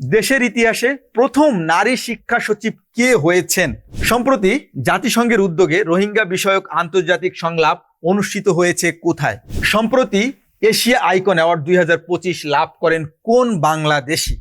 দেশের ইতিহাসে প্রথম নারী শিক্ষা সচিব কে হয়েছেন? সম্প্রতি জাতিসংঘের উদ্যোগে রোহিঙ্গা বিষয়ক আন্তর্জাতিক সংলাপ অনুষ্ঠিত হয়েছে কোথায়? সম্প্রতি এশিয়া আইকন অ্যাওয়ার্ড দুই হাজার পঁচিশ লাভ করেন কোন বাংলাদেশি?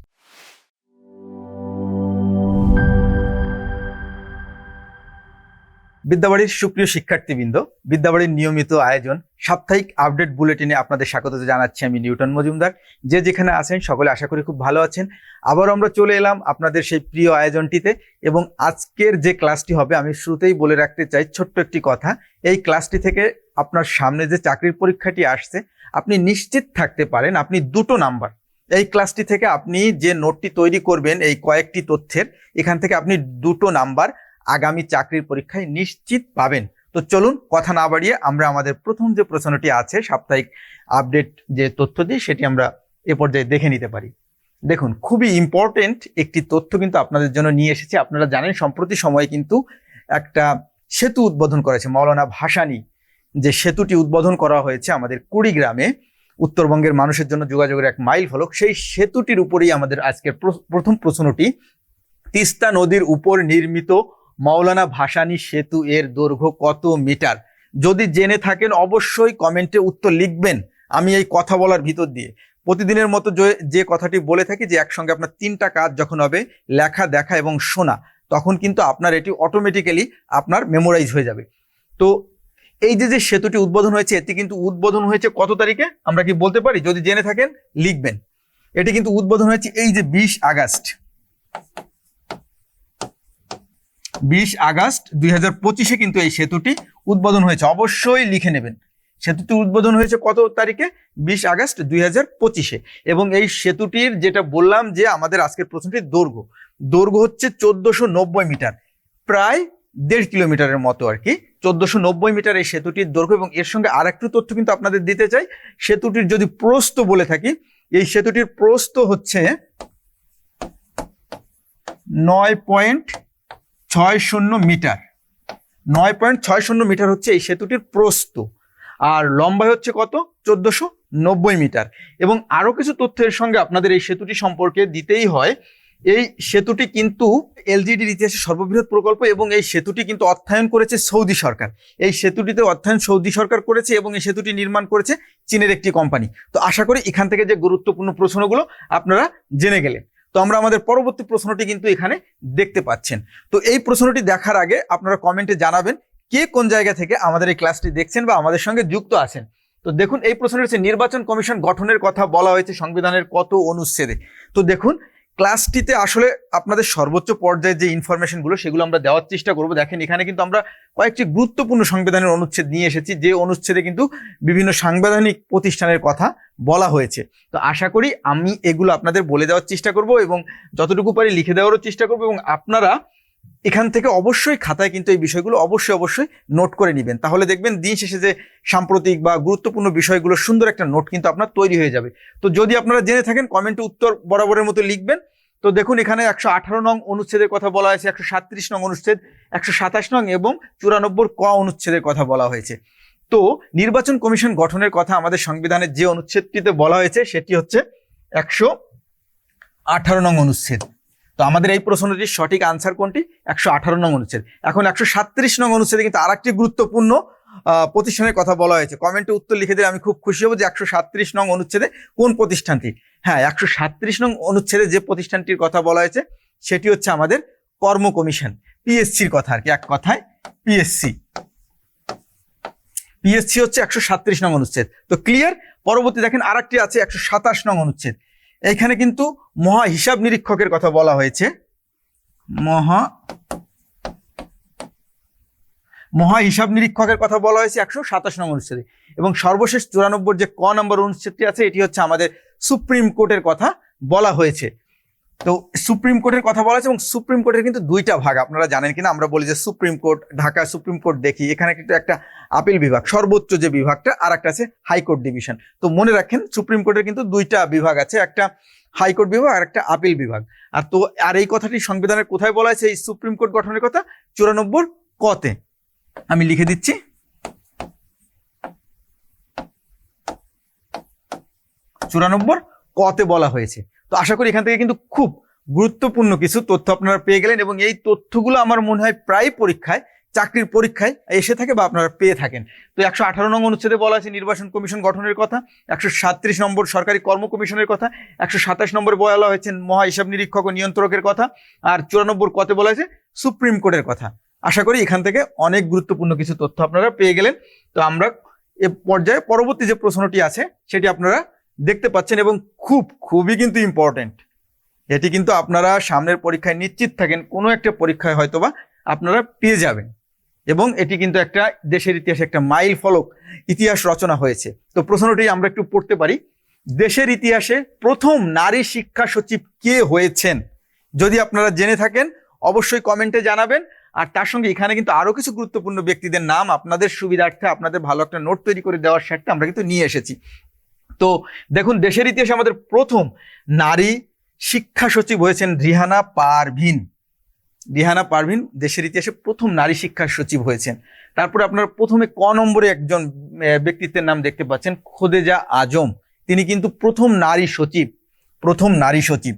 বিদ্যাবাড়ির সুপ্রিয় শিক্ষার্থীবৃন্দ, বিদ্যাবাড়ির নিয়মিত আয়োজন, সাপ্তাহিক আপডেট বুলেটিনে আপনাদের স্বাগত জানাচ্ছি আমি নিউটন মজুমদার। যে যেখানে আছেন সকলে আশা করি খুব ভালো আছেন। আবার আমরা চলে এলাম আপনাদের সেই প্রিয় আয়োজনটিতে এবং আজকের যে ক্লাসটি হবে, আমি শুরুতেই বলে রাখতে চাই ছোট্ট একটি কথা। এই ক্লাসটি থেকে আপনার সামনে যে চাকরির পরীক্ষাটি আসছে, আপনি নিশ্চিত থাকতে পারেন আপনি দুটো নাম্বার। এই ক্লাসটি থেকে আপনি যে নোটটি তৈরি করবেন, এই কয়েকটি তথ্যের, এখান থেকে আপনি দুটো নাম্বার আগামী চাকরির পরীক্ষায় নিশ্চিত পাবেন। তো চলুন কথা না বাড়িয়ে আমরা আমাদের প্রথম যে প্রশ্নটি আছে, সাপ্তাহিক আপডেট যে তথ্য তথ্যটি সেটি আমরা এ পর্যায়ে দেখে নিতে পারি। দেখুন, খুবই ইম্পর্টেন্ট একটি তথ্য কিন্তু আপনাদের জন্য নিয়ে এসেছি। আপনারা জানেন, সম্প্রতি সময়ে কিন্তু একটা সেতু উদ্বোধন করেছে মৌলানা ভাসানি। যে সেতুটি উদ্বোধন করা হয়েছে আমাদের কুড়িগ্রামে। উত্তরবঙ্গের মানুষের জন্য যোগাযোগের এক মাইল ফলক। সেই সেতুটির উপরেই আমাদের আজকের প্র- প্রথম প্রশ্নটি, তিস্তা নদীর উপর নির্মিত মাওলানা ভাসানী সেতু এর দৈর্ঘ্য কত মিটার? যদি জেনে থাকেন, অবশ্যই কমেন্টে উত্তর লিখবেন আমি এই কথা বলার ভিতর দিয়ে। প্রতিদিনের মতো যে- কথাটি বলে থাকি যে, একসঙ্গে আপনার তিনটা কাজ যখন হবে, লেখা, দেখা এবং শোনা, তখন কিন্তু আপনার এটি অটোমেটিক্যালি আপনার মেমোরাইজ হয়ে যাবে। তো এই যে যে সেতুটি উদ্বোধন হয়েছে, এটি কিন্তু উদ্বোধন হয়েছে কত তারিখে? আমরা কি বলতে পারি? যদি জেনে থাকেন, লিখবেন। এটি কিন্তু উদ্বোধন হয়েছে এই যে বিশ আগস্ট। বিশ আগস্ট দুই হাজার পঁচিশে কিন্তু এই সেতুটি উদ্বোধন হয়েছে। অবশ্যই লিখে নেবেন। সেতুটি উদ্বোধন হয়েছে কত তারিখে? বিশ আগস্ট দুই হাজার পঁচিশে। এবং এই সেতুটির যেটা বললাম যে আমাদের আজকের প্রশ্নটির দৈর্ঘ্য দৈর্ঘ্য হচ্ছে চোদ্দশো নব্বই মিটার। প্রায় দেড় কিলোমিটারের মতো আর কি। চোদ্দশো নব্বই মিটার এই সেতুটির দৈর্ঘ্য এবং এর সঙ্গে আর একটু তথ্য কিন্তু আপনাদের দিতে চাই। সেতুটির যদি প্রস্থ বলে থাকি, এই সেতুটির প্রস্থ হচ্ছে নয় পয়েন্ট ছয় শূন্য মিটার। নয় পয়েন্ট ছয় শূন্য মিটার হচ্ছে এই সেতুটির প্রস্থ। আর লম্বাই হচ্ছে কত? চোদ্দশো নব্বই মিটার। এবং আরও কিছু তথ্যের সঙ্গে আপনাদের এই সেতুটি সম্পর্কে দিতেই হয়। এই সেতুটি কিন্তু এলজিডির ইতিহাসে সর্ববৃহৎ প্রকল্প এবং এই সেতুটি কিন্তু অর্থায়ন করেছে সৌদি সরকার। এই সেতুটিতে অর্থায়ন সৌদি সরকার করেছে এবং এই সেতুটি নির্মাণ করেছে চীনের একটি কোম্পানি। তো আশা করি এখান থেকে যে গুরুত্বপূর্ণ প্রশ্নগুলো আপনারা জেনে গেলেন। তো আমরা আমাদের পরবর্তী প্রশ্নটি কিন্তু এখানে দেখতে পাচ্ছেন। তো এই প্রশ্নটি দেখার আগে আপনারা কমেন্টে জানাবেন কে কোন জায়গা থেকে আমাদের এই ক্লাসটি দেখছেন বা আমাদের সঙ্গে যুক্ত আছেন। তো দেখুন, এই প্রশ্নটি হচ্ছে, নির্বাচন কমিশন গঠনের কথা বলা হয়েছে সংবিধানের কত অনুচ্ছেদে। তো দেখুন ক্লাসটিতে আসলে আপনাদের সর্বোচ্চ পর্যায়ে যে ইনফরমেশনগুলো সেগুলো আমরা দেওয়ার চেষ্টা করব। দেখেন, এখানে কিন্তু আমরা কয়েকটি গুরুত্বপূর্ণ সংবিধানের অনুচ্ছেদ নিয়ে এসেছি, যে অনুচ্ছেদে কিন্তু বিভিন্ন সাংবিধানিক প্রতিষ্ঠানের কথা বলা হয়েছে। তো আশা করি আমি এগুলো আপনাদের বলে দেওয়ার চেষ্টা করব এবং যতটুকু পারি লিখে দেওয়ারও চেষ্টা করব এবং আপনারা এখান থেকে অবশ্যই খাতায় কিন্তু এই বিষয়গুলো অবশ্যই অবশ্যই নোট করে নেবেন। তাহলে দেখবেন দিন শেষে যে সাম্প্রতিক বা গুরুত্বপূর্ণ বিষয়গুলো সুন্দর একটা নোট কিন্তু আপনার তৈরি হয়ে যাবে। তো যদি আপনারা জেনে থাকেন কমেন্টে উত্তর বরাবরের মতো লিখবেন। তো দেখুন এখানে একশো আঠারো নং অনুচ্ছেদের কথা বলা হয়েছে একশো সাতত্রিশ নং অনুচ্ছেদ একশো সাতাশ নং এবং চুরানব্বই ক অনুচ্ছেদের কথা বলা হয়েছে। তো নির্বাচন কমিশন গঠনের কথা আমাদের সংবিধানের যে অনুচ্ছেদটিতে বলা হয়েছে সেটি হচ্ছে একশো আঠারো নং অনুচ্ছেদ। তো আমাদের এই প্রশ্নটির সঠিক আনসার কোনটি? একশো আঠারো নং অনুচ্ছেদ। এখন একশো সাতত্রিশ নং অনুচ্ছেদে কিন্তু আরেকটি গুরুত্বপূর্ণ আহ, প্রতিষ্ঠানের কথা বলা হয়েছে। কমেন্টে উত্তর লিখে দিলে আমি খুব খুশি হব যে একশো সাতত্রিশ নং অনুচ্ছেদে কোন প্রতিষ্ঠানটি? হ্যাঁ একশো সাতত্রিশ নং অনুচ্ছেদে যে প্রতিষ্ঠানটির কথা বলা হয়েছে, সেটি হচ্ছে আমাদের কর্ম কমিশন, পিএসসির কথা আর কি, এক কথায় পিএসসি। পিএসসি হচ্ছে একশো সাতত্রিশ নং অনুচ্ছেদ। তো ক্লিয়ার? পরবর্তী দেখেন আরেকটি আছে একশো সাতাশ নং অনুচ্ছেদ। এখানে কিন্তু মহা হিসাব নিরীক্ষকের কথা বলা হয়েছে। মহা মহা হিসাব নিরীক্ষকের কথা বলা হয়েছে একশো সাতাশ নম্বর অনুচ্ছেদে। এবং সর্বশেষ চুরানব্বই যে ক নম্বর অনুচ্ছেদটি আছে, এটি হচ্ছে আমাদের সুপ্রিম কোর্টের কথা বলা হয়েছে। তো সুপ্রিম কোর্টের কথা বলা হয়েছে এবং সুপ্রিম কোর্টের কিন্তু দুইটা ভাগ, আপনারা জানেন কিনা? আমরা বলি যে supreme court Dhaka supreme court দেখি, এখানে কিন্তু একটা আপিল বিভাগ, সর্বোচ্চ যে বিভাগটা আর একটা আছে হাইকোর্ট ডিভিশন। তো মনে রাখেন, সুপ্রিম কোর্টের কিন্তু দুইটা বিভাগ আছে, একটা হাইকোর্ট বিভাগ আর একটা আপিল বিভাগ। আর তো, আর এই কথাটি সংবিধানের কোথায় বলা হয়েছে? এই সুপ্রিম কোর্ট গঠনের কথা চুরানব্বই কতে। আমি লিখে দিচ্ছি। চুরানব্বই। কতে বলা হয়েছে। তো আশা করি এখান থেকে কিন্তু খুব গুরুত্বপূর্ণ কিছু তথ্য আপনারা পেয়ে গেলেন এবং এই তথ্যগুলো আমার মনে হয় প্রায় পরীক্ষায়, চাকরির পরীক্ষায় এসে থাকে বা আপনারা পেয়ে থাকেন। তো একশো আঠারো নম্বর অনুচ্ছেদে বলা আছে নির্বাচন কমিশন গঠনের কথা, একশো সাতত্রিশ নম্বর সরকারি কর্ম কমিশনের কথা, একশো সাতাশ নম্বর বলা হয়েছে মহা হিসাব নিরীক্ষক ও নিয়ন্ত্রকের কথা, আর চুরানব্বই কতে বলা হয়েছে সুপ্রিম কোর্টের কথা। আশা করি এখান থেকে অনেক গুরুত্বপূর্ণ কিছু তথ্য আপনারা পেয়ে গেলেন। তো আমরা এ পর্যায়ে পরবর্তী যে প্রশ্নটি আছে, সেটি আপনারা দেখতে পাচ্ছেন এবং খুব, খুবই কিন্তু ইম্পর্টেন্ট এটি কিন্তু আপনারা সামনের পরীক্ষায় নিশ্চিত থাকেন, কোনো একটা পরীক্ষায় হয়তোবা আপনারা পেয়ে যাবেন। এবং এটি কিন্তু একটা দেশের ইতিহাসে একটা মাইল ফলক ইতিহাস রচনা হয়েছে। তো প্রশ্নটি আমরা একটু পড়তে পারি। দেশের ইতিহাসে প্রথম নারী শিক্ষা সচিব কে হয়েছেন? যদি আপনারা জেনে থাকেন, অবশ্যই কমেন্টে জানাবেন। আর তার সঙ্গে এখানে কিন্তু আরও কিছু গুরুত্বপূর্ণ ব্যক্তিদের নাম আপনাদের সুবিধার্থে আপনাদের ভালো একটা নোট তৈরি করে দেওয়ার স্যারটা আমরা কিন্তু নিয়ে এসেছি। তো দেখুন, দেশের ইতিহাসে আমাদের প্রথম নারী শিক্ষা সচিব হয়েছেন রিহানা পারভিন। রিহানা পারভিন দেশের ইতিহাসে প্রথম নারী শিক্ষা সচিব হয়েছেন। তারপরে আপনারা প্রথমে ক নম্বরে একজন ব্যক্তিত্বের নাম দেখতে পাচ্ছেন, খোদেজা আজম। তিনি কিন্তু প্রথম নারী সচিব, প্রথম নারী সচিব।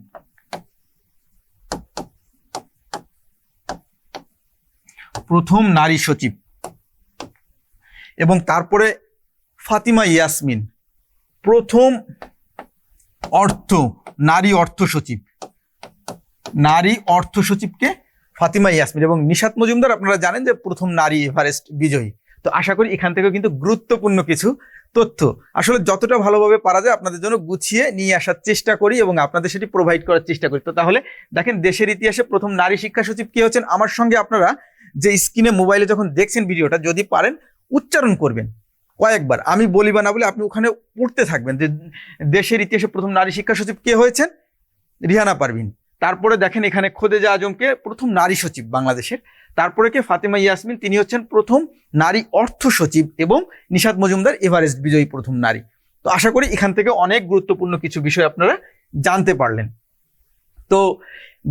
প্রথম নারী সচিব। এবং তারপরে ফাতিমা ইয়াসমিন, প্রথম অর্থ, নারী অর্থ সচিব। নারী অর্থ সচিবকে ফাতিমা ইয়াসমিন এবং নিশাত মজুমদার, আপনারা জানেন যে প্রথম নারী এভারেস্ট বিজয়ী। তো আশা করি এখান থেকেও কিন্তু গুরুত্বপূর্ণ কিছু তথ্য। আসলে যতটা ভালোভাবে পারা যায় আপনাদের জন্য গুছিয়ে নিয়ে আসার চেষ্টা করি এবং আপনাদের সেটি প্রোভাইড করার চেষ্টা করি। তো তাহলে দেখেন, দেশের ইতিহাসে প্রথম নারী শিক্ষা সচিব কে হচ্ছেন? আমার সঙ্গে আপনারা যে স্ক্রিনে মোবাইলে যখন দেখছেন ভিডিওটা, যদি পারেন উচ্চারণ করবেন কয়েকবার। আমি বলি বা না বলে আপনি ওখানে পড়তে থাকবেন যে দেশের ইতিহাসে প্রথম নারী শিক্ষা সচিব কে হয়েছেন? রিহানা পারভিন। তারপরে দেখেন এখানে খোদেজা আজমকে প্রথম নারী সচিব বাংলাদেশের। তারপরে কে? ফাতেমা ইয়াসমিন, তিনি হচ্ছেন প্রথম নারী অর্থ সচিব এবং নিশাদ মজুমদার এভারেস্ট বিজয়ী প্রথম নারী। তো আশা করি এখান থেকে অনেক গুরুত্বপূর্ণ কিছু বিষয় আপনারা জানতে পারলেন। তো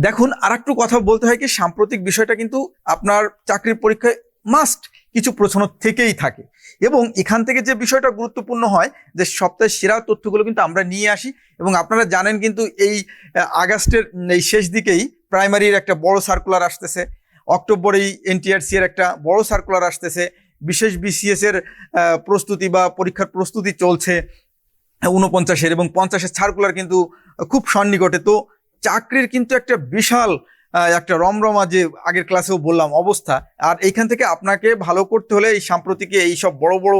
দেখুন আর একটু কথা বলতে হয় কি, সাম্প্রতিক বিষয়টা কিন্তু আপনার চাকরির পরীক্ষায় মাস্ট কিছু প্রশ্ন থেকেই থাকে। এবং এখান থেকে যে বিষয়টা গুরুত্বপূর্ণ হয়, যে সপ্তাহের সেরা তথ্যগুলো কিন্তু আমরা নিয়ে আসি এবং আপনারা জানেন কিন্তু এই আগস্টের, এই শেষ দিকেই প্রাইমারির একটা বড় সার্কুলার আসতেছে। অক্টোবরেই এনটিআরসি এর একটা বড় সার্কুলার আসতেছে। বিশেষ বিসিএস এর প্রস্তুতি বা পরীক্ষার প্রস্তুতি চলছে উনপঞ্চাশের এবং পঞ্চাশের সার্কুলার কিন্তু খুব সন্নিকটে। তো চাকরির কিন্তু একটা বিশাল একটা রমরমা যে আগের ক্লাসেও বললাম অবস্থা। আর এইখান থেকে আপনাকে ভালো করতে হলে এই সাম্প্রতিকে এই সব বড় বড়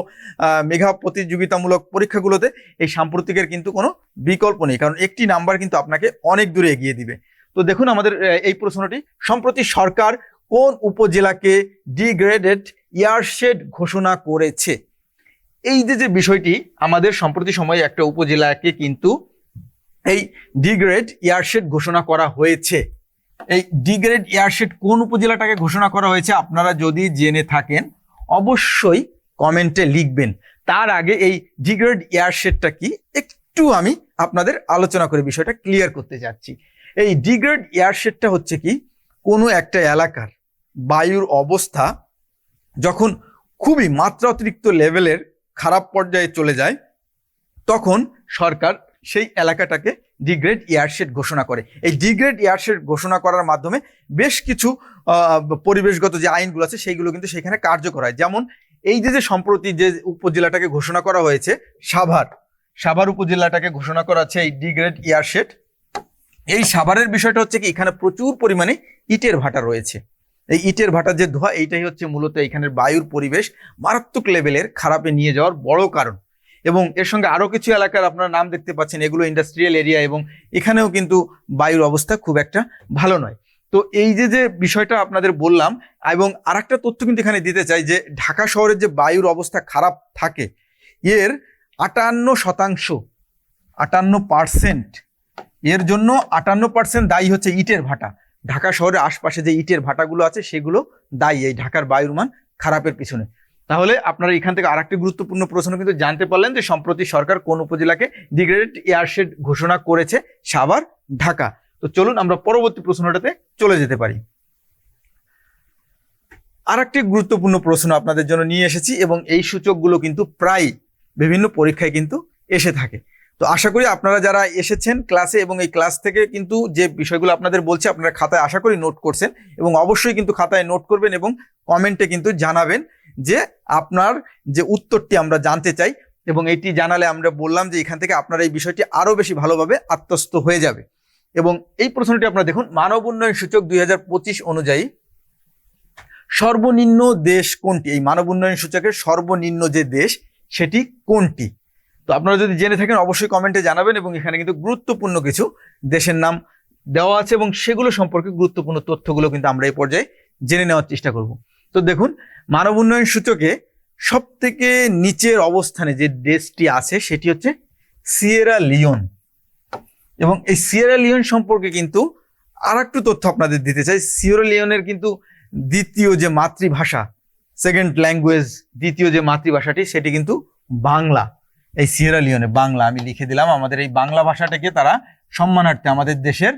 মেঘা প্রতিযোগিতামূলক পরীক্ষাগুলোতে এই সাম্প্রতিকের কিন্তু কোনো বিকল্প নেই। কারণ একটি নাম্বার কিন্তু আপনাকে অনেক দূরে এগিয়ে দিবে। তো দেখুন আমাদের এই প্রশ্নটি, সম্প্রতি সরকার কোন উপজেলাকে ডিগ্রেডেড ইয়ারশেড ঘোষণা করেছে? এই যে যে বিষয়টি আমাদের সম্প্রতি সময়ে একটা উপজেলাকে কিন্তু এই ডিগ্রেড ইয়ারশেড ঘোষণা করা হয়েছে। এই ডিগ্রেড ইয়ারশেড কোন উপজেলাটাকে ঘোষণা করা হয়েছে আপনারা যদি জেনে থাকেন, অবশ্যই কমেন্টে লিখবেন। তার আগে এই ডিগ্রেড ইয়ারশেডটা কি? একটু আমি আপনাদের আলোচনা করে বিষয়টা ক্লিয়ার করতে যাচ্ছি এই ডিগ্রেড ইয়ারশেডটা হচ্ছে কি? কোনো একটা এলাকার বায়ুর অবস্থা যখন খুবই মাত্রা অতিরিক্ত লেভেলের খারাপ পর্যায়ে চলে যায়, তখন সরকার সেই এলাকাটাকে ডিগ্রেড ইয়ারশেড ঘোষণা করে। এই ডিগ্রেড ইয়ারশেড ঘোষণা করার মাধ্যমে বেশ কিছু পরিবেশগত যে আইনগুলো আছে, সেইগুলো কিন্তু সেখানে কার্যকর হয়। যেমন এই যে যে সম্প্রতি যে উপজেলাটাকে ঘোষণা করা হয়েছে, সাভার সাভার উপজেলাটাকে ঘোষণা করা আছে এই ডিগ্রেড ইয়ারশেড এই সাভারের বিষয়টা হচ্ছে কি, এখানে প্রচুর পরিমাণে ইটের ভাটা রয়েছে। এই ইটের ভাটার যে ধোঁয়া, এইটাই হচ্ছে মূলত এখানের বায়ুর পরিবেশ মারাত্মক লেভেলের খারাপে নিয়ে যাওয়ার বড় কারণ। এবং এর সঙ্গে আরও কিছু এলাকার আপনারা নাম দেখতে পাচ্ছেন, এগুলো ইন্ডাস্ট্রিয়াল এরিয়া এবং এখানেও কিন্তু বায়ুর অবস্থা খুব একটা ভালো নয়। তো এই যে যে বিষয়টা আপনাদের বললাম, এবং আরেকটা তথ্য কিন্তু এখানে দিতে চাই যে, ঢাকা শহরের যে বায়ুর অবস্থা খারাপ থাকে, এর আটান্ন শতাংশ, আটান্ন পার্সেন্ট এর জন্য আটান্ন পার্সেন্ট দায়ী হচ্ছে ইটের ভাটা। ঢাকা শহরের আশপাশে যে ইটের ভাটাগুলো আছে, সেগুলো দায়ী এই ঢাকার বায়ুর মান খারাপের পিছনে। তাহলে আপনারা এখান থেকে আরেকটি গুরুত্বপূর্ণ প্রশ্ন কিন্তু জানতে পারলেন যে, সম্প্রতি সরকার কোন উপজেলাকে ডিগ্রেডেড এয়ারশেড ঘোষণা করেছে? সাভার, ঢাকা। তো চলুন আমরা পরবর্তী প্রশ্নটাতে চলে যেতে পারি। আরেকটি গুরুত্বপূর্ণ প্রশ্ন আপনাদের জন্য নিয়ে এসেছি এবং এই সূচকগুলো কিন্তু প্রায় বিভিন্ন পরীক্ষায় কিন্তু এসে থাকে। তো আশা করি আপনারা যারা এসেছেন ক্লাসে এবং এই ক্লাস থেকে কিন্তু যে বিষয়গুলো আপনাদের বলছি, আপনারা খাতায় আশা করি নোট করছেন এবং অবশ্যই কিন্তু খাতায় নোট করবেন এবং কমেন্টে কিন্তু জানাবেন যে আপনার যে উত্তরটি আমরা জানতে চাই এবং এটি জানালে আমরা বললাম যে এখান থেকে আপনারা এই বিষয়টি আরও বেশি ভালোভাবে আত্মস্থ হয়ে যাবে। এবং এই প্রশ্নটি আপনারা দেখুন, মানব উন্নয়ন সূচক দুই হাজার পঁচিশ অনুযায়ী সর্বনিম্ন দেশ কোনটি? এই মানব উন্নয়ন সূচকের সর্বনিম্ন যে দেশ, সেটি কোনটি? তো আপনারা যদি জেনে থাকেন, অবশ্যই কমেন্টে জানাবেন এবং এখানে কিন্তু গুরুত্বপূর্ণ কিছু দেশের নাম দেওয়া আছে এবং সেগুলো সম্পর্কে গুরুত্বপূর্ণ তথ্যগুলো কিন্তু আমরা এই পর্যায়ে জেনে নেওয়ার চেষ্টা করব। তো দেখুন, মানব উন্নয়ন সূচকে সব থেকে নিচের অবস্থানে যে দেশটি আছে সেটি হচ্ছে সিয়েরা লিওন। এবং এই সিয়েরা লিওন সম্পর্কে কিন্তু আর একটু তথ্য আপনাদের দিতে চাই। সিয়েরা লিওনের কিন্তু দ্বিতীয় যে মাতৃভাষা সেকেন্ড ল্যাঙ্গুয়েজ দ্বিতীয় যে মাতৃভাষাটি, সেটি কিন্তু বাংলা। এই সিয়েরা লিওনে বাংলা, আমি লিখে দিলাম। আমাদের এই বাংলা ভাষাটাকে তারা সম্মানার্থে আমাদের দেশের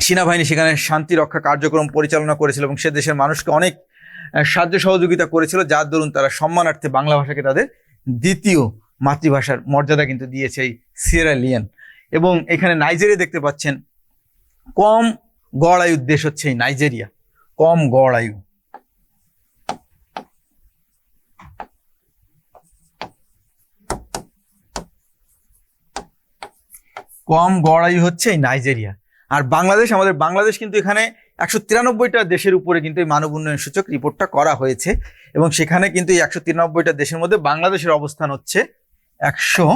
সেনাবাহিনী সেখানে শান্তি রক্ষা কার্যক্রম পরিচালনা করেছিল এবং সে দেশের মানুষকে অনেক সাহায্য সহযোগিতা করেছিল, যার দরুন তারা সম্মানার্থে বাংলা ভাষাকে তাদের দ্বিতীয় মাতৃভাষার মর্যাদা কিন্তু দিয়েছে এই সিয়েরা লিওন এবং এখানে নাইজেরিয়া দেখতে পাচ্ছেন, কম গড় আয়ুর দেশ হচ্ছে এই নাইজেরিয়া কম গড় আয়ু। কম গড় আয়ু হচ্ছে এই নাইজেরিয়া। আর বাংলাদেশ, আমাদের বাংলাদেশ কিন্তু এখানে একশো তিরানব্বইটা দেশের উপরে কিন্তু এই মানব উন্নয়ন সূচক রিপোর্টটা করা হয়েছে এবং সেখানে কিন্তু এই একশো তিরানব্বইটা দেশের মধ্যে বাংলাদেশের অবস্থান হচ্ছে একশো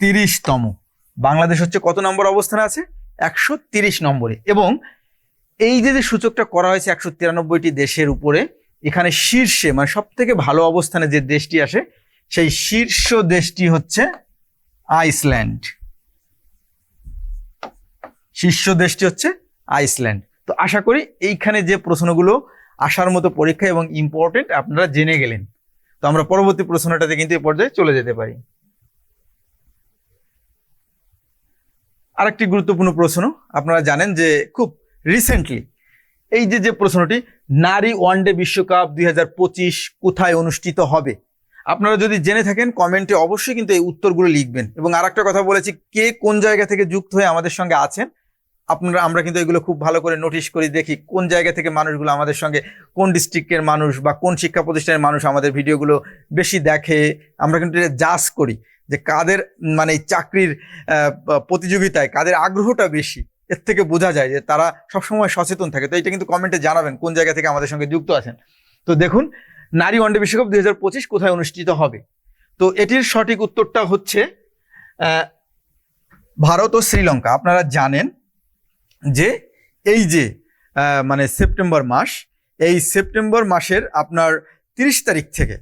তিরিশতম। বাংলাদেশ হচ্ছে কত নম্বর অবস্থানে আছে? একশো তিরিশ নম্বরে। এবং এই যে যে সূচকটা করা হয়েছে একশো তিরানব্বইটি দেশের উপরে, এখানে শীর্ষে মানে সব থেকে ভালো অবস্থানে যে দেশটি আসে, সেই শীর্ষ দেশটি হচ্ছে আইসল্যান্ড। শীর্ষ দেশটি হচ্ছে আইসল্যান্ড। তো আশা করি এইখানে যে প্রশ্নগুলো আসার মতো পরীক্ষা এবং ইম্পর্টেন্ট আপনারা জেনে গেলেন। তো আমরা পরবর্তী প্রশ্নটাতে কিন্তু এই পর্যায়ে চলে যেতে পারি। আরেকটি গুরুত্বপূর্ণ প্রশ্ন, আপনারা জানেন যে খুব রিসেন্টলি এই যে যে প্রশ্নটি, নারী ওয়ানডে বিশ্বকাপ দুই হাজার পঁচিশ কোথায় অনুষ্ঠিত হবে? আপনারা যদি জেনে থাকেন, কমেন্টে অবশ্যই কিন্তু এই উত্তরগুলো লিখবেন। এবং আরেকটা কথা বলেছি, কে কোন জায়গা থেকে যুক্ত হয়ে আমাদের সঙ্গে আছেন? আপনারা, আমরা কিন্তু এগুলো খুব ভালো করে নোটিশ করি, দেখি কোন জায়গা থেকে মানুষগুলো আমাদের সঙ্গে, কোন ডিস্ট্রিক্টের মানুষ বা কোন শিক্ষা প্রতিষ্ঠানের মানুষ আমাদের ভিডিওগুলো বেশি দেখে। আমরা কিন্তু এটা জাজ করি যে কাদের মানে চাকরির প্রতিযোগিতায়, কাদের আগ্রহটা বেশি। এর থেকে বোঝা যায় যে তারা সবসময় সচেতন থাকে। তো এটা কিন্তু কমেন্টে জানাবেন কোন জায়গা থেকে আমাদের সঙ্গে যুক্ত আছেন। তো দেখুন, নারী ওয়ানডে বিশ্বকাপ দুই হাজার পঁচিশ কোথায় অনুষ্ঠিত হবে? তো এটির সঠিক উত্তরটা হচ্ছে ভারত ও শ্রীলঙ্কা। আপনারা জানেন যে, এই যে মানে সেপ্টেম্বর মাস, এই সেপ্টেম্বর মাসের আপনার তিরিশ তারিখ থেকে,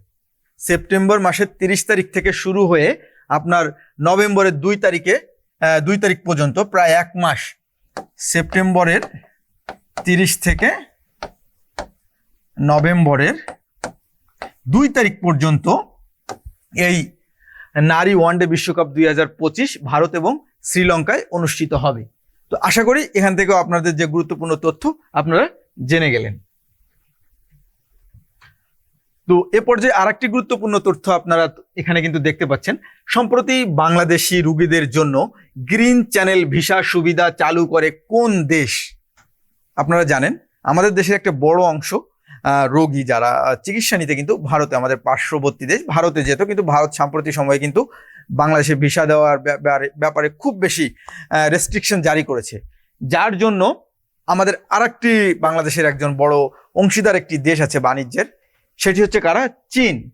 সেপ্টেম্বর মাসের তিরিশ তারিখ থেকে শুরু হয়ে আপনার নভেম্বরের দুই তারিখে দুই তারিখ পর্যন্ত প্রায় এক মাস, সেপ্টেম্বরের তিরিশ থেকে নভেম্বরের দুই তারিখ পর্যন্ত এই নারী ওয়ানডে বিশ্বকাপ দুই হাজার পঁচিশ ভারত এবং শ্রীলঙ্কায় অনুষ্ঠিত হবে। তো আশা করি এখান থেকেও আপনাদের যে গুরুত্বপূর্ণ তথ্য আপনারা জেনে গেলেন। তো এ পর্যায়ে আরেকটি গুরুত্বপূর্ণ তথ্য আপনারা এখানে কিন্তু দেখতে পাচ্ছেন। সম্প্রতি বাংলাদেশি রুগীদের জন্য গ্রিন চ্যানেল ভিসা সুবিধা চালু করে কোন দেশ? আপনারা জানেন, আমাদের দেশের একটা বড় অংশ রোগী যারা চিকিৎসা নিতে কিন্তু ভারতে, আমাদের পার্শ্ববর্তী দেশ, ভারতে যেত, কিন্তু ভারত সাম্প্রতিক সময়ে কিন্তু বাংলাদেশে ভিসা দেওয়ার ব্যাপারে- খুব বেশি রেস্ট্রিকশন জারি করেছে। যার জন্য আমাদের আরেকটি বাংলাদেশের একজন বড় অংশীদার একটি দেশ আছে বাণিজ্যের, সেটি হচ্ছে কারা? চীন।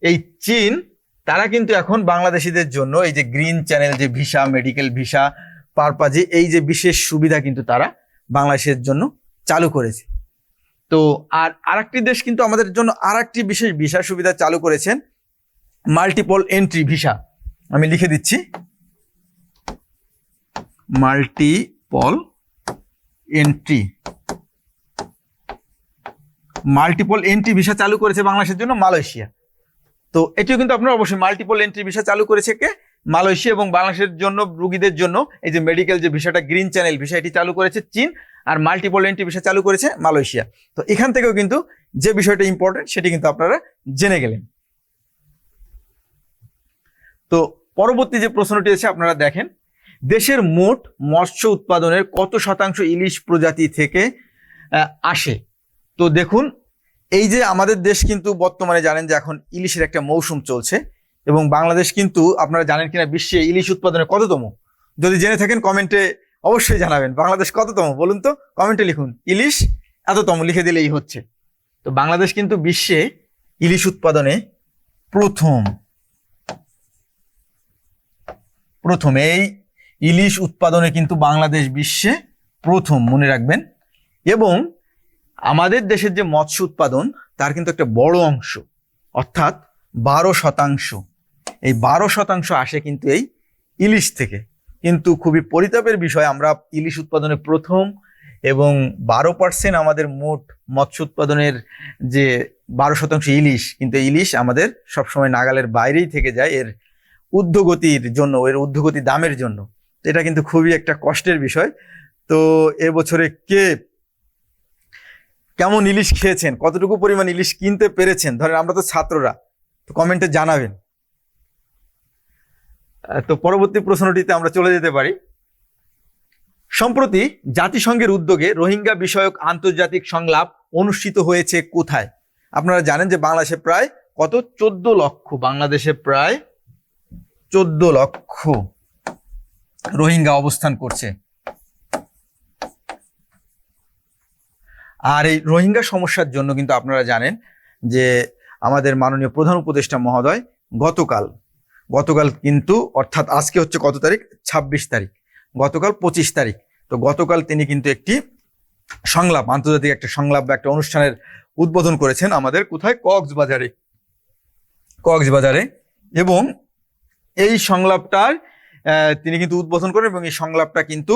এই চীন, তারা কিন্তু এখন বাংলাদেশিদের জন্য এই যে গ্রিন চ্যানেল যে ভিসা মেডিকেল ভিসা পারপাজে এই যে বিশেষ সুবিধা কিন্তু তারা বাংলাদেশের জন্য চালু করেছে। তো আর আরেকটি দেশ কিন্তু আমাদের জন্য আরেকটি বিশেষ ভিসা সুবিধা চালু করেছেন মাল্টিপল এন্ট্রি ভিসা আমি লিখে দিচ্ছি। Multiple entry. Multiple entry visa চালু করেছে বাংলাদেশের জন্য মালয়েশিয়া। তো এটিও কিন্তু আপনারা অবশ্যই মাল্টিপল এন্ট্রি ভিসা চালু করেছে কে? মালয়েশিয়া এবং বাংলাদেশের জন্য, রুগীদের জন্য এই যে মেডিকেল যে ভিসাটা গ্রিন চ্যানেল ভিসা, এটি চালু করেছে চীন আর মাল্টিপল এন্ট্রি ভিসা চালু করেছে মালয়েশিয়া। তো এখান থেকেও কিন্তু যে বিষয়টা ইম্পর্টেন্ট সেটি কিন্তু আপনারা জেনে গেলেন। তো পরবর্তী যে প্রশ্নটি আছে, আপনারা দেখেন। দেশের মোট মৎস্য উৎপাদনের কত শতাংশ ইলিশ প্রজাতি থেকে আসে? তো দেখুন, এই যে আমাদের দেশ কিন্তু বর্তমানে জানেন যে এখন ইলিশের একটা মৌসুম চলছে এবং বাংলাদেশ কিন্তু আপনারা জানেন কিনা, বিশ্বে ইলিশ উৎপাদনে কততম? যদি জেনে থাকেন কমেন্টে অবশ্যই জানাবেন। বাংলাদেশ কততম? বলুন তো, কমেন্টে লিখুন, ইলিশ এততম, লিখে দিলেই হচ্ছে। তো বাংলাদেশ কিন্তু বিশ্বে ইলিশ উৎপাদনে প্রথম। প্রথম এই ইলিশ উৎপাদনে কিন্তু বাংলাদেশ বিশ্বে প্রথম, মনে রাখবেন। এবং আমাদের দেশের যে মৎস্য উৎপাদন, তার কিন্তু একটা বড় অংশ, অর্থাৎ বারো শতাংশ। এই বারো শতাংশ আসে কিন্তু এই ইলিশ থেকে। কিন্তু খুবই পরিতাপের বিষয়, আমরা ইলিশ উৎপাদনে প্রথম এবং বারো পার্সেন্ট আমাদের মোট মৎস্য উৎপাদনের যে বারো শতাংশ ইলিশ, কিন্তু ইলিশ আমাদের সবসময় নাগালের বাইরেই থেকে যায়, এর ঊর্ধ্বগতির জন্য, এর ঊর্ধ্বগতি দামের জন্য। এটা কিন্তু খুবই একটা কষ্টের বিষয়। তো এবছরে কে কেমন ইলিশ খেয়েছেন? কতটুকু পরিমাণ ইলিশ কিনতে পেরেছেন? ধরেন আমরা তো ছাত্ররা, তো কমেন্টে জানাবেন। তো পরবর্তী প্রশ্নটিতে আমরা চলে যেতে পারি। সম্প্রতি জাতিসংঘের উদ্যোগে রোহিঙ্গা বিষয়ক আন্তর্জাতিক সংলাপ অনুষ্ঠিত হয়েছে কোথায়? আপনারা জানেন যে বাংলাদেশে প্রায় কত? চোদ্দ লক্ষ। বাংলাদেশে প্রায় চোদ্দ লক্ষ রোহিঙ্গা অবস্থান করছে। আর এই রোহিঙ্গা সমস্যার জন্য কিন্তু আপনারা জানেন যে আমাদের মাননীয় প্রধান উপদেষ্টা মহোদয় গতকাল গতকাল কিন্তু অর্থাৎ আজকে হচ্ছে কত তারিখ? ছাব্বিশ তারিখ। গতকাল পঁচিশ তারিখ। তো গতকাল তিনি কিন্তু একটি সংলাপ, আন্তর্জাতিক একটা সংলাপ বা একটা অনুষ্ঠানের উদ্বোধন করেছেন আমাদের কোথায়? কক্সবাজারে। কক্সবাজারে। এবং এই সংলাপটার তিনি কিন্তু উদ্বোধন করেন এবং এই সংলাপটা কিন্তু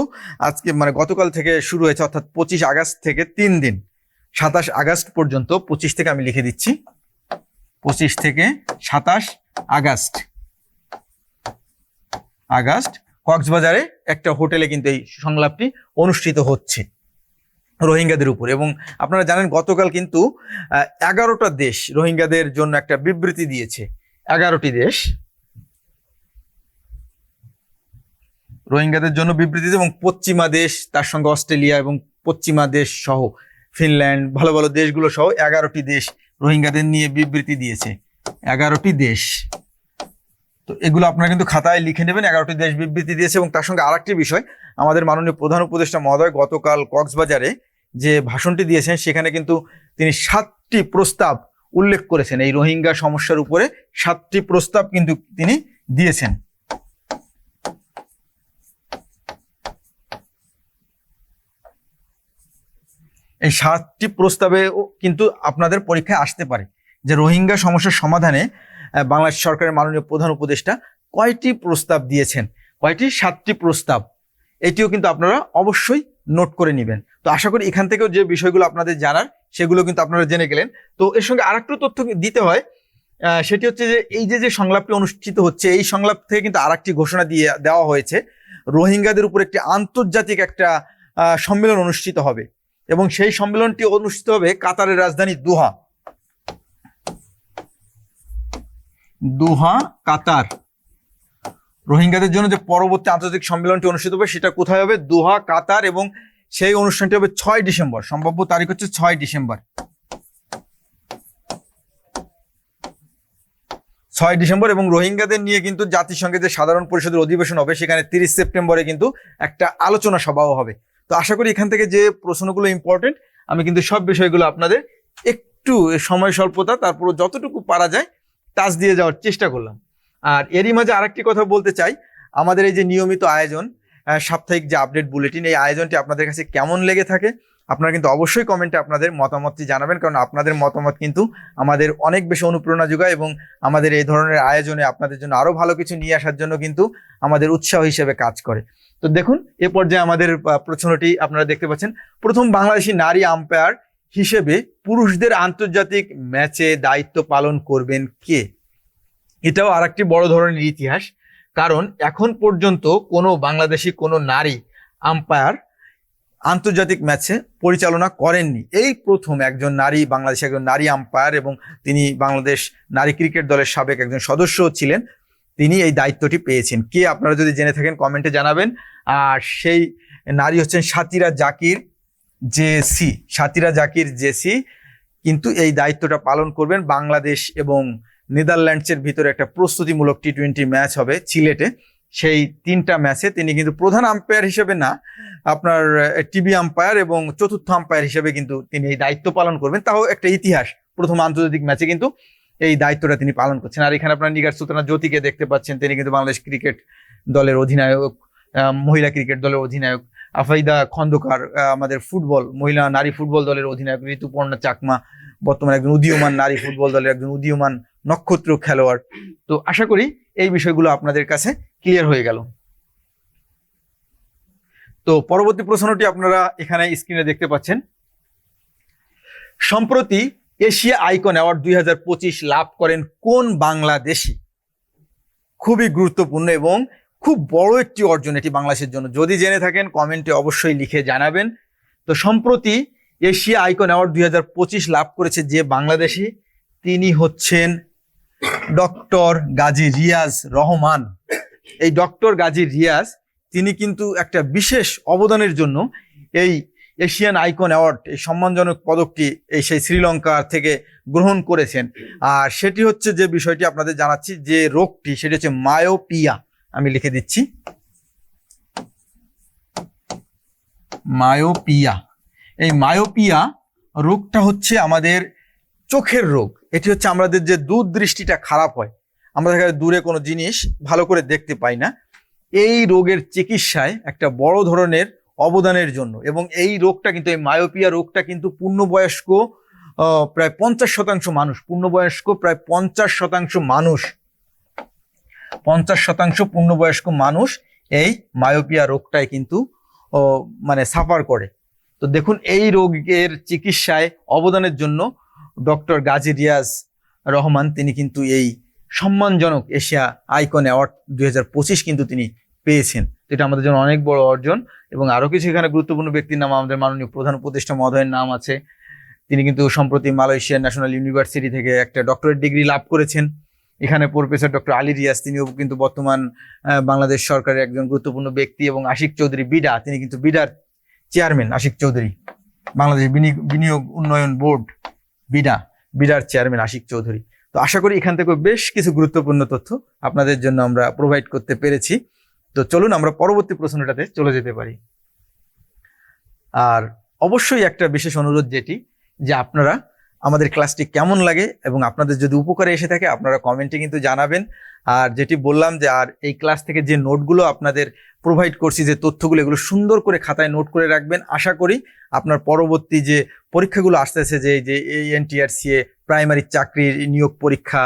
আজকে মানে গতকাল থেকে শুরু হয়েছে, অর্থাৎ পঁচিশ আগস্ট থেকে তিন দিন, সাতাশ আগস্ট পর্যন্ত, পঁচিশ থেকে আমি লিখে দিচ্ছি। পঁচিশ থেকে সাতাশ আগস্ট। আগস্ট, কক্সবাজারে একটা হোটেলে কিন্তু এই সংলাপটি অনুষ্ঠিত হচ্ছে রোহিঙ্গাদের উপর এবং আপনারা জানেন গতকাল কিন্তু এগারোটা দেশ রোহিঙ্গাদের জন্য একটা বিবৃতি দিয়েছে। এগারোটি দেশ রোহিঙ্গাদের জন্য বিবৃতি এবং পশ্চিমা দেশ, তার সঙ্গে অস্ট্রেলিয়া এবং পশ্চিমা দেশ সহ ফিনল্যান্ড, ভালো ভালো দেশগুলো সহ এগারোটি দেশ রোহিঙ্গাদের নিয়ে বিবৃতি দিয়েছে। এগারোটি দেশ। তো এগুলো আপনারা কিন্তু খাতায় লিখে নেবেন, এগারোটি দেশ বিবৃতি দিয়েছে এবং তার সঙ্গে আরেকটি বিষয়, আমাদের মাননীয় প্রধান উপদেষ্টা মহোদয় গতকাল কক্সবাজারে যে ভাষণটি দিয়েছেন, সেখানে কিন্তু তিনি সাতটি প্রস্তাব উল্লেখ করেছেন। এই রোহিঙ্গা সমস্যার উপরে সাতটি প্রস্তাব কিন্তু তিনি দিয়েছেন। এই সাতটি প্রস্তাবে কিন্তু আপনাদের পরীক্ষায় আসতে পারে যে রোহিঙ্গা সমস্যার সমাধানে বাংলাদেশ সরকারের মাননীয় প্রধান উপদেষ্টা কয়টি প্রস্তাব দিয়েছেন? কয়টি? সাতটি প্রস্তাব। এটিও কিন্তু আপনারা অবশ্যই নোট করে নেবেন। তো আশা করি এখান থেকেও যে বিষয়গুলো আপনাদের জানার, সেগুলো কিন্তু আপনারা জেনে গেলেন। তো এর সঙ্গে আরেকটু তথ্য দিতে হয় সেটি হচ্ছে যে এই যে যে সংলাপটি অনুষ্ঠিত হচ্ছে, এই সংলাপ থেকে কিন্তু আরেকটি ঘোষণা দিয়ে দেওয়া হয়েছে। রোহিঙ্গাদের উপর একটি আন্তর্জাতিক একটা সম্মেলন অনুষ্ঠিত হবে। এবং সেই সম্মেলনটি অনুষ্ঠিত হবে কাতারের রাজধানী দুহা। দুহা, কাতার। রোহিঙ্গাদের জন্য যে পরবর্তী আন্তর্জাতিক সম্মেলনটি অনুষ্ঠিত হবে, সেটা কোথায় হবে? দুহা, কাতার এবং সেই অনুষ্ঠানটি হবে ছয় ডিসেম্বর। সম্ভাব্য তারিখ হচ্ছে ছয় ডিসেম্বর। ছয় ডিসেম্বর এবং রোহিঙ্গাদের নিয়ে কিন্তু জাতিসংঘের যে সাধারণ পরিষদের অধিবেশন হবে, সেখানে তিরিশ সেপ্টেম্বরে কিন্তু একটা আলোচনা সভাও হবে। তো আশা করি এখান থেকে যে প্রশ্নগুলো ইম্পর্টেন্ট আমি কিন্তু সব বিষয়গুলো আপনাদের একটু সময় স্বল্পতা, তারপর যতটুকু পারা যায়, টাচ দিয়ে যাওয়ার চেষ্টা করলাম। আর এরই মাঝে আরেকটি কথা বলতে চাই, আমাদের এই যে নিয়মিত আয়োজন সাপ্তাহিক যে আপডেট বুলেটিন এই আয়োজনটি আপনাদের কাছে কেমন লেগে থাকে, আপনারা কিন্তু অবশ্যই কমেন্টে আপনাদের মতামতটি জানাবেন, কারণ আপনাদের মতামত কিন্তু আমাদের অনেক বেশি অনুপ্রেরণা যোগায় এবং আমাদের এই ধরনের আয়োজনে আপনাদের জন্য আরও ভালো কিছু নিয়ে আসার জন্য কিন্তু আমাদের উৎসাহ হিসেবে কাজ করে। তো দেখুন, এ পর্যায়ে আমাদের প্রশ্নটি আপনারা দেখতে পাচ্ছেন। প্রথম বাংলাদেশি নারী আম্পায়ার হিসেবে পুরুষদের আন্তর্জাতিক ম্যাচে দায়িত্ব পালন করবেন কে? এটাও আরেকটি বড় ধরনের ইতিহাস, কারণ এখন পর্যন্ত কোনো বাংলাদেশি, কোনো নারী আম্পায়ার আন্তর্জাতিক ম্যাচে পরিচালনা করেননি। এই প্রথম একজন নারী, বাংলাদেশে একজন নারী আম্পায়ার এবং তিনি বাংলাদেশ নারী ক্রিকেট দলের সাবেক একজন সদস্য ছিলেন। তিনি এই দায়িত্বটি পেয়েছেন। কে আপনারা যদি জেনে থাকেন কমেন্টে জানাবেন। আর সেই নারী হচ্ছেন সাতিরা জাকির জেসি। সাতিরা জাকির জেসি কিন্তু এই দায়িত্বটা পালন করবেন বাংলাদেশ এবং নেদারল্যান্ডসের ভিতরে একটা প্রস্তুতিমূলক টি টোয়েন্টি ম্যাচ হবে সিলেটে। সেই তিনটা ম্যাচে তিনি কিন্তু প্রধান আম্পায়ার হিসেবে না, আপনার টিভি আম্পায়ার এবং চতুর্থ আম্পায়ার হিসেবে কিন্তু তিনি এই দায়িত্ব পালন করবেন। তাও একটা ইতিহাস, প্রথম আন্তর্জাতিক ম্যাচে কিন্তু এই দায়িত্বটা তিনি পালন করছেন। আর এখানে আপনার নিগার সুলতানা জ্যোতিকে দেখতে পাচ্ছেন, তিনি কিন্তু বাংলাদেশ ক্রিকেট দলের অধিনায়ক মহিলা ক্রিকেট দলের অধিনায়ক। আফাইদা খন্দকার আমাদের ফুটবল, মহিলা নারী ফুটবল দলের অধিনায়ক, ঋতুপর্ণা চাকমা, বর্তমানে একজন উদীয়মান নারী ফুটবল দলের একজন উদীয়মান নক্ষত্র খেলোয়াড়। তো আশা করি এই বিষয়গুলো আপনাদের কাছে ক্লিয়ার হয়ে গেল। তো পরবর্তী প্রশ্নটি আপনারা এখানে স্ক্রিনে দেখতে পাচ্ছেন। সম্প্রতি এশিয়া আইকন অ্যাওয়ার্ড দুই হাজার পঁচিশ লাভ করেন কোন বাংলাদেশি? খুবই গুরুত্বপূর্ণ এবং খুব বড় একটি অর্জন এটি বাংলাদেশের জন্য। যদি জেনে থাকেন, কমেন্টে অবশ্যই লিখে জানাবেন। তো সম্প্রতি এশিয়া আইকন অ্যাওয়ার্ড দুই হাজার পঁচিশ লাভ করেছে যে বাংলাদেশি, তিনি হচ্ছেন ডক্টর গাজী রিয়াজ রহমান। এই ডক্টর গাজী রিয়াজ, তিনি কিন্তু একটা বিশেষ অবদানের জন্য এই এশিয়ান আইকন অ্যাওয়ার্ড, এই সম্মানজনক পদকটি এই সেই শ্রীলঙ্কার থেকে গ্রহণ করেছেন। আর সেটি হচ্ছে যে বিষয়টি আপনাদের জানাচ্ছি, যে রোগটি সেটি হচ্ছে মায়োপিয়া। আমি লিখে দিচ্ছি। মায়োপিয়া। এই মায়োপিয়া রোগটা হচ্ছে আমাদের চোখের রোগ। এটি হচ্ছে আমাদের যে দূর দৃষ্টিটা খারাপ হয়। আমরা দেখা দূরে কোনো জিনিস ভালো করে দেখতে পাই না। এই রোগের চিকিৎসায় একটা বড় ধরনের অবদানের জন্য। এবং এই রোগটা কিন্তু, এই মায়োপিয়া রোগটা কিন্তু পূর্ণবয়স্ক প্রায় পঞ্চাশ শতাংশ মানুষ, পূর্ণবয়স্ক প্রায় পঞ্চাশ শতাংশ মানুষ, পঞ্চাশ শতাংশ পূর্ণবয়স্ক মানুষ এই মায়োপিয়া রোগটায় কিন্তু মানে সাফার করে। তো দেখুন, এই রোগের চিকিৎসায় অবদানের জন্য ডক্টর গাজী রিয়াজ রহমান তিনি কিন্তু এই সম্মানজনক এশিয়া আইকন অ্যাওয়ার্ড দুই হাজার পঁচিশ কিন্তু তিনি পেয়েছেন। এটা আমাদের জন্য অনেক বড় অর্জন এবং আরও কিছু এখানে গুরুত্বপূর্ণ ব্যক্তির নাম আমাদের মাননীয় প্রধান উপদেষ্টা মহোদয়ের নাম আছে। তিনি কিন্তু সম্প্রতি মালয়েশিয়ার ন্যাশনাল ইউনিভার্সিটি থেকে একটা ডক্টরেট ডিগ্রি লাভ করেছেন। এখানে প্রফেসর ডক্টর আলী রিয়াজ, তিনিও কিন্তু বর্তমান বাংলাদেশ সরকারের একজন গুরুত্বপূর্ণ ব্যক্তি এবং আশিক চৌধুরী বিডা, তিনি কিন্তু বিডার চেয়ারম্যান আশিক চৌধুরী, বাংলাদেশ বিনিয়োগ উন্নয়ন বোর্ড বিডা, বিডার চেয়ারম্যান আশিক চৌধুরী। তো আশা করি এখান থেকে বেশ কিছু গুরুত্বপূর্ণ তথ্য আপনাদের জন্য আমরা প্রোভাইড করতে পেরেছি। তো চলুন আমরা পরবর্তী প্রশ্নটাতে চলে যেতে পারি। আর অবশ্যই একটা বিশেষ অনুরোধ যেটি, যে আপনারা আমাদের ক্লাসটি কেমন লাগে এবং আপনাদের যদি উপকারে এসে থাকে, আপনারা কমেন্টে কিন্তু জানাবেন। আর যেটি বললাম যে, আর এই ক্লাস থেকে যে নোটগুলো আপনাদের প্রোভাইড করছি, যে তথ্যগুলো এগুলো সুন্দর করে খাতায় নোট করে রাখবেন, আশা করি আপনার পরবর্তী যে পরীক্ষাগুলো আসতেছে, যে যে এনটিআরসিএ প্রাইমারি চাকরির নিয়োগ পরীক্ষা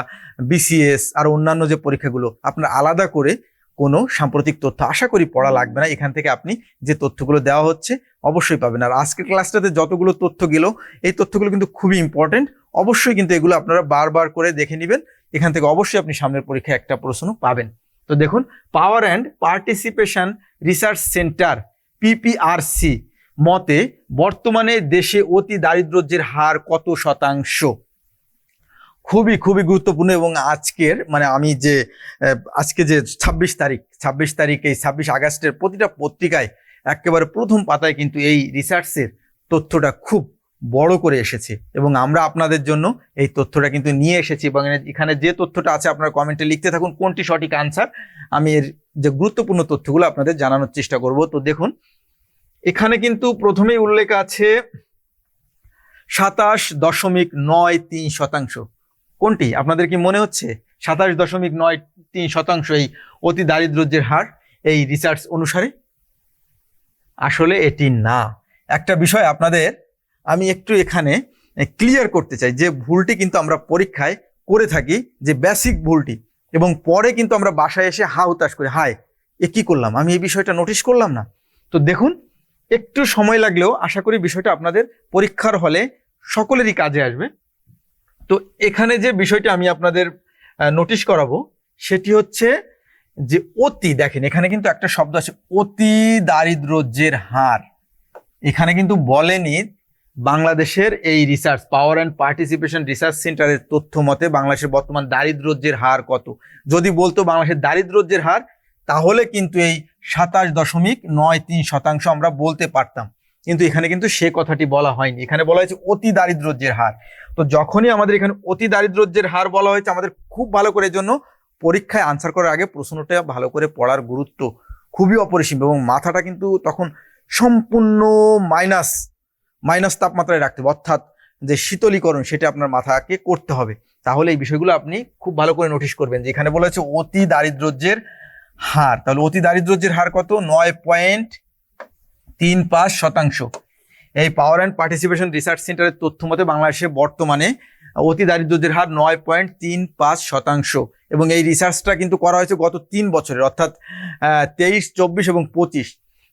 বিসিএস আর অন্যান্য যে পরীক্ষাগুলো, আপনার আলাদা করে কোনো সাম্প্রতিক তথ্য। আশা করি পড়া লাগবে না। এখান থেকে আপনি যে তথ্যগুলো দেওয়া হচ্ছে অবশ্যই পাবেন। আর আজকের ক্লাসটাতে যতগুলো তথ্য গেল এই তথ্যগুলো কিন্তু খুবই ইম্পর্টেন্ট অবশ্যই কিন্তু এগুলো আপনারা বারবার করে দেখে নেবেন। এখান থেকে অবশ্যই আপনি সামনের পরীক্ষায় একটা প্রশ্ন পাবেন। তো দেখুন power and participation research centre PPRC মতে বর্তমানে দেশে অতি দারিদ্র্যের হার কত শতাংশ? খুবই খুবই গুরুত্বপূর্ণ এবং আজকের মানে আমি যে আজকে যে ছাব্বিশ তারিখ ছাব্বিশ তারিখ, এই ছাব্বিশ আগস্টের প্রতিটা পত্রিকায় একেবারে প্রথম পাতায় কিন্তু এই রিসার্চের তথ্যটা খুব বড় করে এসেছে এবং আমরা আপনাদের জন্য এই তথ্যটা কিন্তু নিয়ে এসেছি এবং এখানে যে তথ্যটা আছে আপনারা কমেন্টে লিখতে থাকুন কোনটি সঠিক আনসার আমি এর যে গুরুত্বপূর্ণ তথ্যগুলো আপনাদের জানানোর চেষ্টা করব। তো দেখুন, এখানে কিন্তু প্রথমেই উল্লেখ আছে সাতাশ দশমিক নয় তিন শতাংশ। কোনটি? আপনাদের কি মনে হচ্ছে? সাতাশ দশমিক নয় তিন শতাংশ এই অতি দারিদ্র্যের হার এই রিসার্চ অনুসারে? আসলে এটি না। একটা বিষয় আপনাদের আমি একটু এখানে ক্লিয়ার করতে চাই যে ভুলটি কিন্তু আমরা পরীক্ষায় করে থাকি যে বেসিক ভুলটি এবং পরে কিন্তু আমরা বাসায় এসে হা হতাশ করি, হায়, এ কী করলাম? আমি এই বিষয়টা নোটিশ করলাম না? তো দেখুন, একটু সময় লাগলেও আশা করি বিষয়টা আপনাদের পরীক্ষার হলে সকলেরই কাজে আসবে। তো এখানে যে বিষয়টা আমি আপনাদের নোটিশ করাবো, সেটি হচ্ছে যে অতি, দেখেন, এখানে কিন্তু একটা শব্দ আছে, অতি দারিদ্র্যের হার। এখানে কিন্তু বলেনি বাংলাদেশের এই research power and participation research সেন্টারের তথ্য মতে বাংলাদেশের বর্তমান দারিদ্র্যের হার কত। যদি বলতো বাংলাদেশের দারিদ্র্যের হার, তাহলে কিন্তু এই সাতাশ দশমিক নয় তিন শতাংশ আমরা বলতে পারতাম। কিন্তু এখানে কিন্তু সে কথাটি বলা হয়নি। এখানে বলা হয়েছে অতি দারিদ্র্যের হার। তো যখনই আমাদের এখানে অতি দারিদ্র্যের হার বলা হয়েছে, আমাদের খুব ভালো করে জন্য পরীক্ষায় আনসার করার আগে প্রশ্নটা ভালো করে পড়ার গুরুত্ব খুবই অপরিসীম এবং মাথাটা কিন্তু তখন সম্পূর্ণ মাইনাস মাইনাস তাপমাত্রায় রাখতে হবে। অর্থাৎ যে শীতলীকরণ, সেটা আপনার মাথাকে করতে হবে। তাহলে এই বিষয়গুলো আপনি খুব ভালো করে নোটিশ করবেন যে এখানে বলা হয়েছে অতি দারিদ্র্যের হার। তাহলে অতি দারিদ্র্যের হার কত? নয় পয়েন্ট তিন পাঁচ শতাংশ। এই পাওয়ার অ্যান্ড পার্টিসিপেশন রিসার্চ সেন্টারের তথ্য মতে বাংলাদেশে বর্তমানে অতি দারিদ্র্যের হার নয় পয়েন্ট তিন পাঁচ শতাংশ। এবং এই রিসার্চটা কিন্তু করা হয়েছে গত তিন বছরের, অর্থাৎ তেইশ, চব্বিশ এবং পঁচিশ।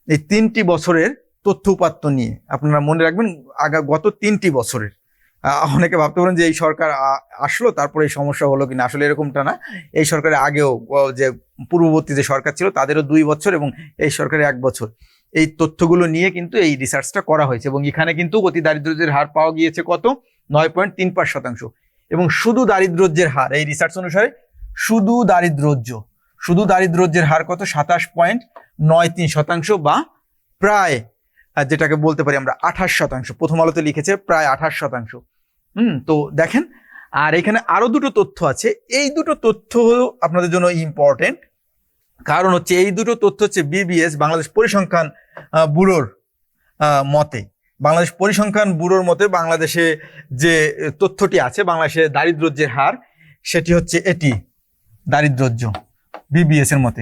এই তিনটি বছরের তথ্য উপাত্ত নিয়ে আপনারা মনে রাখবেন, আগা, গত তিনটি বছরের। অনেকে ভাবতে পারেন যে এই সরকার আসলো, তারপরে এই সমস্যা হলো কিনা। আসলে এরকমটা না। এই সরকারের আগেও যে পূর্ববর্তী যে সরকার ছিল, তাদেরও দুই বছর এবং এই সরকারের এক বছর। এই তথ্যগুলো নিয়ে কিন্তু এই রিসার্চটা করা হয়েছে এবং এখানে কিন্তু অতি দারিদ্র্যের হার পাওয়া গিয়েছে কত? নয় পয়েন্ট তিন পাঁচ শতাংশ। এবং শুধু দারিদ্র্যের হার, এই রিসার্চ অনুসারে শুধু দারিদ্র্য, শুধু দারিদ্র্যের হার কত? সাতাশ পয়েন্ট নয় তিন শতাংশ বা প্রায় যেটাকে বলতে পারি আমরা আঠাশ শতাংশ। প্রথম আলোতে লিখেছে প্রায় আঠাশ শতাংশ। হুম, তো দেখেন, আর এখানে আরও দুটো তথ্য আছে। এই দুটো তথ্য আপনাদের জন্য ইম্পর্টেন্ট কারণ হচ্ছে এই দুটো তথ্য হচ্ছে বিবিএস বাংলাদেশ পরিসংখ্যান ব্যুরোর মতে। বাংলাদেশ পরিসংখ্যান ব্যুরোর মতে বাংলাদেশে যে তথ্যটি আছে বাংলাদেশের দারিদ্র্যের হার, সেটি হচ্ছে এটি দারিদ্র্য বিবিএস এর মতে।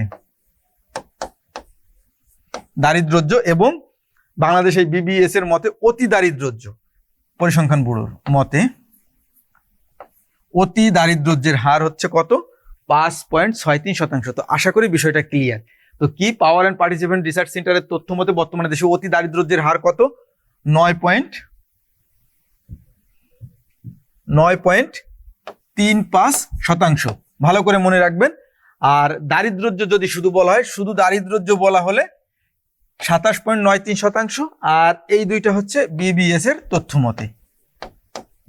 দারিদ্র্য এবং বাংলাদেশ বিবিএস এর মতে অতি দারিদ্র্য পরিসংখ্যান ব্যুরোর মতে। অতি দারিদ্র্যের হার হচ্ছে কত? পাঁচ পয়েন্ট ছয় তিন শতাংশ। তো আশা করি বিষয়টা ক্লিয়ার তো কি পাওয়ার অ্যান্ড পার্টিসিপেন্ট রিসার্চ সেন্টারের তথ্য মতে বর্তমানে দেশে অতি দারিদ্র্যের হার কত? নয় পয়েন্ট নয় পয়েন্ট তিন পাঁচ শতাংশ। ভালো করে মনে রাখবেন। আর দারিদ্র্য যদি শুধু বলা হয়, শুধু দারিদ্র্য বলা হলে সাতাশ পয়েন্ট নয় তিন শতাংশ। আর এই দুইটা হচ্ছে বিবিএস এর তথ্য মতে।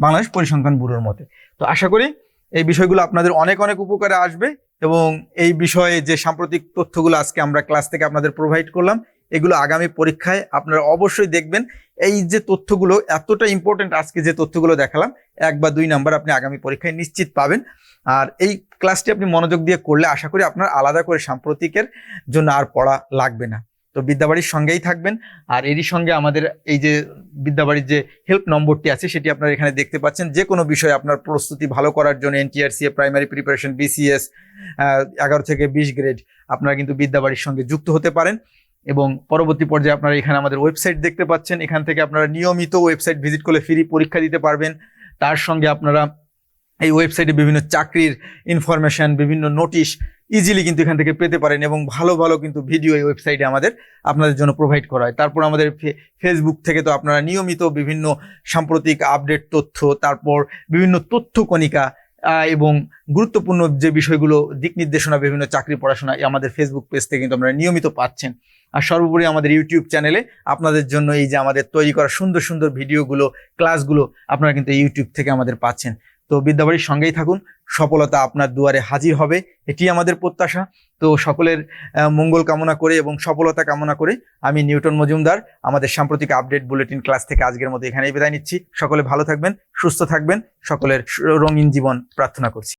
বাংলাদেশ পরিসংখ্যান ব্যুরোর মতে। তো আশা করি এই বিষয়গুলো আপনাদের অনেক অনেক উপকারে আসবে এবং এই বিষয়ে যে সাম্প্রতিক তথ্যগুলো আজকে আমরা ক্লাস থেকে আপনাদের প্রোভাইড করলাম, এগুলো আগামী পরীক্ষায় আপনারা অবশ্যই দেখবেন। এই যে তথ্যগুলো, এতটা ইম্পর্টেন্ট আজকে যে তথ্যগুলো দেখালাম, এক বা দুই নাম্বার আপনি আগামী পরীক্ষায় নিশ্চিত পাবেন। আর এই ক্লাসটি আপনি মনোযোগ দিয়ে করলে আশা করি আপনার আলাদা করে সাম্প্রতিকের জন্য আর পড়া লাগবে না। তো বিদ্যাবাড়ির সঙ্গেই থাকবেন। আর এরই সঙ্গে আমাদের এই যে বিদ্যাবাড়ির যে হেল্প নম্বরটি আছে, সেটি আপনারা এখানে দেখতে পাচ্ছেন। যে কোনো বিষয়ে আপনার প্রস্তুতি ভালো করার জন্য এনটিআরসি প্রাইমারি প্রিপারেশন বিসিএস এগারো থেকে বিশ গ্রেড আপনারা কিন্তু বিদ্যাবাড়ির সঙ্গে যুক্ত হতে পারেন। এবং পরবর্তী পর্যায়ে আপনারা এখানে আমাদের ওয়েবসাইট দেখতে পাচ্ছেন। এখান থেকে আপনারা নিয়মিত ওয়েবসাইট ভিজিট করলে ফ্রি পরীক্ষা দিতে পারবেন। তার সঙ্গে আপনারা এই ওয়েবসাইটে বিভিন্ন চাকরির ইনফরমেশন বিভিন্ন নোটিশ ইজিলি কিন্তু এখান থেকে পেতে পারেন এবং ভালো ভালো কিন্তু ভিডিও এই ওয়েবসাইটে আমাদের আপনাদের জন্য প্রোভাইড করা হয়। তারপর আমাদের ফেসবুক থেকে তো আপনারা নিয়মিত বিভিন্ন সাম্প্রতিক আপডেট তথ্য, তারপর বিভিন্ন তথ্য কণিকা এবং গুরুত্বপূর্ণ যে বিষয়গুলো, দিক নির্দেশনা, বিভিন্ন চাকরি পড়াশোনা আমাদের ফেসবুক পেজ থেকে কিন্তু আপনারা নিয়মিত পাচ্ছেন। আর সর্বোপরি আমাদের ইউটিউব চ্যানেলে আপনাদের জন্য এই যে আমাদের তৈরি করা সুন্দর সুন্দর ভিডিওগুলো ক্লাসগুলো আপনারা কিন্তু ইউটিউব থেকে আমাদের পাচ্ছেন। তো বিদ্যাবাড়ির সঙ্গেই থাকুন। সফলতা আপনার দুয়ারে হাজির হবে। এটি আমাদের প্রত্যাশা। তো সকলের মঙ্গল কামনা করে এবং সফলতা কামনা করে আমি নিউটন মজুমদার। আমাদের সাম্প্রতিক আপডেট বুলেটিন ক্লাস থেকে আজকের মতো এখানেই বিদায় নিচ্ছি। সকলে ভালো থাকবেন, সুস্থ থাকবেন। সকলের রঙিন জীবন প্রার্থনা করছি।